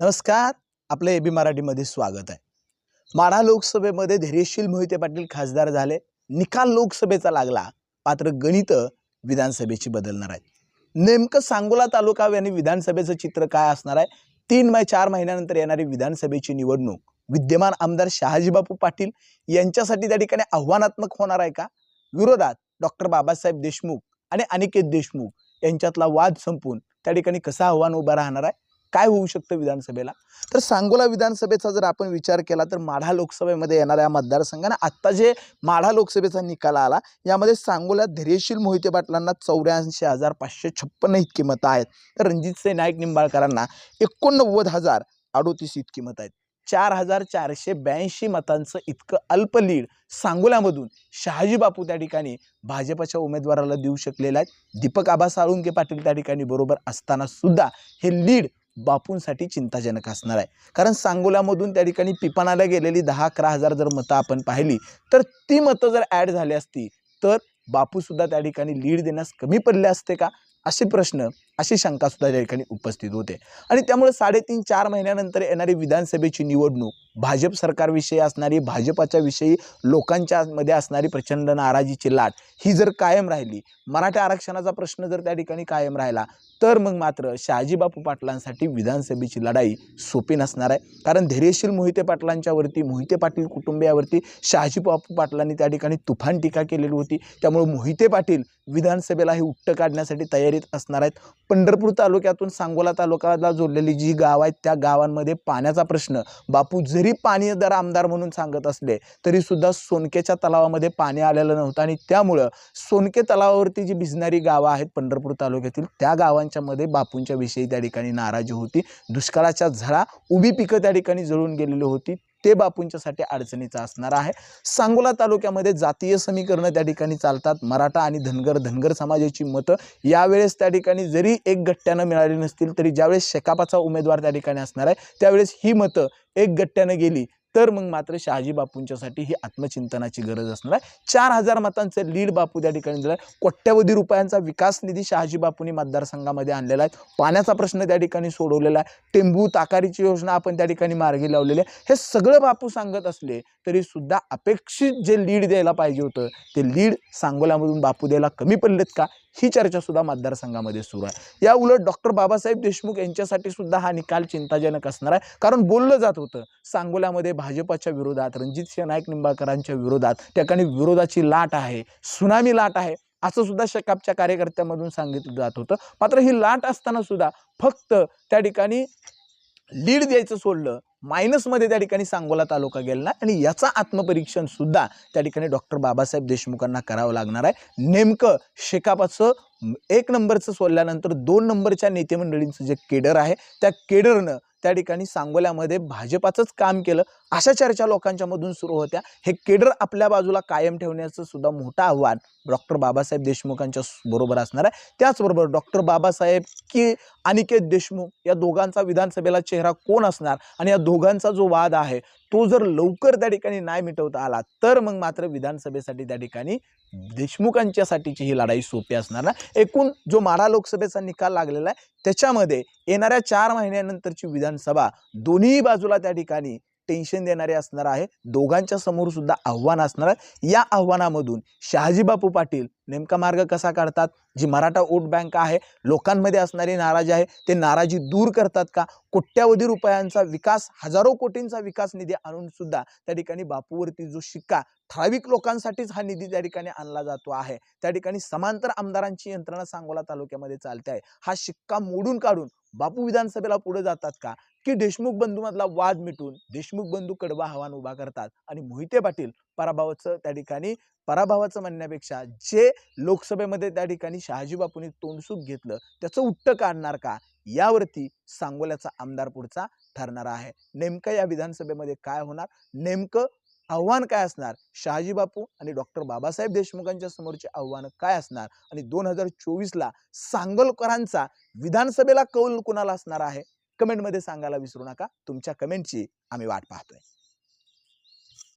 नमस्कार आपलं बी मराठीमध्ये स्वागत आहे. माढा लोकसभेमध्ये धैर्यशील मोहिते पाटील खासदार झाले. निकाल लोकसभेचा लागला मात्र गणित विधानसभेची बदलणार आहे नेमकं सांगोला तालुका आणि विधानसभेचं चित्र काय असणार आहे? तीन मै चार महिन्यानंतर येणारी विधानसभेची निवडणूक विद्यमान आमदार शहाजीबापू पाटील यांच्यासाठी त्या ठिकाणी आव्हानात्मक होणार आहे का? विरोधात डॉक्टर बाबासाहेब देशमुख आणि अनिकेत देशमुख यांच्यातला वाद संपून त्या ठिकाणी कसं आव्हान उभं राहणार आहे? काय होऊ शकतं विधानसभेला? तर सांगोला विधानसभेचा जर आपण विचार केला तर माढा लोकसभेमध्ये येणाऱ्या मतदारसंघाने आत्ता जे माढा लोकसभेचा निकाल आला यामध्ये सांगोल्यात धैर्यशील मोहिते पाटलांना चौऱ्याऐंशी हजार पाचशे छप्पन्न इतकी मतं आहेत. तर रणजितसिंह नाईक निंबाळकरांना एकोणनव्वद हजार अडोतीस इतकी मतं आहेत. चार हजार चारशे ब्याऐंशी मतांचं इतकं अल्प लीड सांगोल्यामधून शहाजी बापू त्या ठिकाणी भाजपच्या उमेदवाराला देऊ शकलेला आहेत. दीपक आबा साळुंके पाटील त्या ठिकाणी बरोबर असताना सुद्धा हे लीड बापूंसाठी चिंताजनक असणार आहे. कारण सांगोल्यामधून त्या ठिकाणी पिपाणाला गेलेली दहा अकरा हजार जर मतं आपण पाहिली तर ती मतं जर ॲड झाली असती तर बापूसुद्धा त्या ठिकाणी लीड देण्यास कमी पडले असते का? असे प्रश्न अशी शंकासुद्धा त्या ठिकाणी उपस्थित होते. आणि त्यामुळे साडेतीन चार महिन्यानंतर येणारी विधानसभेची निवडणूक भाजप सरकारविषयी असणारी भाजपाच्या विषयी लोकांच्या मध्ये असणारी प्रचंड नाराजीची लाट ही जर कायम राहिली मराठा आरक्षणाचा प्रश्न जर त्या ठिकाणी कायम राहिला तर मग मात्र शहाजीबापू पाटलांसाठी विधानसभेची लढाई सोपी नसणार आहे. कारण धैर्यशील मोहिते पाटलांच्यावरती मोहिते पाटील कुटुंबियावरती शहाजीबापू पाटलांनी त्या ठिकाणी तुफान टीका केलेली होती. त्यामुळे मोहिते पाटील विधानसभेला हे उट्ट काढण्यासाठी तयारीत असणार आहेत. पंढरपूर तालुक्यातून सांगोला तालुक्याला जोडलेली जी गाव आहेत त्या गावांमध्ये पाण्याचा प्रश्न. बापू जरी पाणी दर आमदार म्हणून सांगत असले तरीसुद्धा सोनकेच्या तलावामध्ये पाणी आलेलं नव्हतं आणि त्यामुळं सोनके तलावावरती जी भिजणारी गावं आहेत पंढरपूर तालुक्यातील त्या गावांच्यामध्ये बापूंच्या विषयी त्या ठिकाणी नाराजी होती. दुष्काळाच्या झळा उभी पिकं त्या ठिकाणी जळून गेलेली होती. ते बापूंच्यासाठी अडचणीचं असणार आहे. सांगोला तालुक्यामध्ये जातीय समीकरणं त्या ठिकाणी चालतात. मराठा आणि धनगर धनगर समाजाची मतं. यावेळेस त्या ठिकाणी जरी एक गट्ट्यानं मिळाली नसतील तरी ज्यावेळेस शेकापाचा उमेदवार त्या ठिकाणी असणार आहे त्यावेळेस ही मतं एक गट्ट्यानं गेली तर मग मात्र शहाजी बापूंच्यासाठी ही आत्मचिंतनाची गरज असणार आहे. चार हजार मतांचं लीड बापू त्या ठिकाणी दिला आहे. कोट्यवधी रुपयांचा विकास निधी शहाजी बापूंनी मतदारसंघामध्ये आणलेला आहे. पाण्याचा प्रश्न त्या ठिकाणी सोडवलेला आहे. टेंबू ताकारीची योजना आपण त्या ठिकाणी मार्गी लावलेली आहे. हे सगळं बापू सांगत असले तरी सुद्धा अपेक्षित जे लीड द्यायला पाहिजे होतं ते लीड सांगोल्यामधून बापू द्यायला कमी पडलेत का? ही चर्चा सुद्धा मतदारसंघामध्ये सुरू आहे. या उलट डॉक्टर बाबासाहेब देशमुख यांच्यासाठी सुद्धा हा निकाल चिंताजनक असणार आहे. कारण बोललं जात होतं सांगोल्यामध्ये भाजपाच्या विरोधात रणजितसिंह नाईक निंबाळकरांच्या विरोधात त्या ठिकाणी विरोधाची लाट आहे सुनामी लाट आहे असं सुद्धा शकापच्या कार्यकर्त्यांमधून सांगितलं जात होतं. मात्र ही लाट असताना सुद्धा फक्त त्या ठिकाणी लीड द्यायचं सोडलं मायनसमध्ये त्या ठिकाणी सांगोला तालुका गेला आणि याचा आत्मपरीक्षण सुद्धा त्या ठिकाणी डॉक्टर बाबासाहेब देशमुखांना करावं लागणार आहे. नेमकं शेकापाचं एक नंबरचं सोडल्यानंतर दोन नंबरच्या नेतेमंडळींचं जे केडर आहे त्या केडरनं त्या ठिकाणी सांगोल्यामध्ये भाजपाचंच काम केलं. अशा चर्चा लोकांच्या मधून सुरू होत्या. हे केडर आपल्या बाजूला कायम ठेवण्याचं सुद्धा मोठं आव्हान डॉक्टर बाबासाहेब देशमुखांच्या बरोबर असणार आहे. त्याचबरोबर डॉक्टर बाबासाहेब की अनिकेत देशमुख या दोघांचा विधानसभेला चेहरा कोण असणार? आणि या दोघांचा जो वाद आहे तो जर लवकर त्या ठिकाणी नाही मिटवता आला तर मग मात्र विधानसभेसाठी त्या ठिकाणी देशमुखांच्यासाठीची ही लढाई सोपी असणार ना? एकूण जो माढा लोकसभेचा निकाल लागलेला आहे त्याच्यामध्ये येणाऱ्या चार महिन्यानंतरची विधानसभा दोन्ही बाजूला त्या ठिकाणी टेन्शन देणारे असणार आहे. दोघांच्या समोर सुद्धा आव्हान असणार आहे. या आव्हानामधून शहाजीबापू पाटील नेमका मार्ग कसा काढतात? जी मराठा वोट बँक आहे लोकांमध्ये असणारी नाराजी आहे ते नाराजी दूर करतात का? कोट्यावधी रुपयांचा विकास हजारो कोटींचा विकास निधी आणून सुद्धा त्या ठिकाणी बापूवरती जो शिक्का ठराविक लोकांसाठीच हा निधी त्या ठिकाणी आणला जातो आहे. त्या ठिकाणी समांतर आमदारांची यंत्रणा सांगोला तालुक्यामध्ये चालते आहे. हा शिक्का मोडून काढून बापू विधानसभेला पुढे जातात का? की देशमुख बंधूमधला वाद मिटून देशमुख बंधू कडवा हवान उभा करतात. आणि मोहिते पाटील पराभवाचं त्या ठिकाणी पराभवाचं म्हणण्यापेक्षा जे लोकसभेमध्ये त्या ठिकाणी शहाजी बापूंनी तोंडसूक घेतलं त्याचं उट्ट काढणार का? यावरती सांगोल्याचा आमदार पुढचा ठरणार आहे. नेमकं या विधानसभेमध्ये काय होणार? नेमकं आव्हान काय असणार? शहाजी बापू आणि डॉक्टर बाबासाहेब देशमुखांच्या समोरचे आव्हानं काय असणार? आणि दोन हजार चोवीसला सांगोलकरांचा विधानसभेला कौल कुणाला असणार आहे? कमेंटमध्ये सांगायला विसरू नका. तुमच्या कमेंटची आम्ही वाट पाहतोय.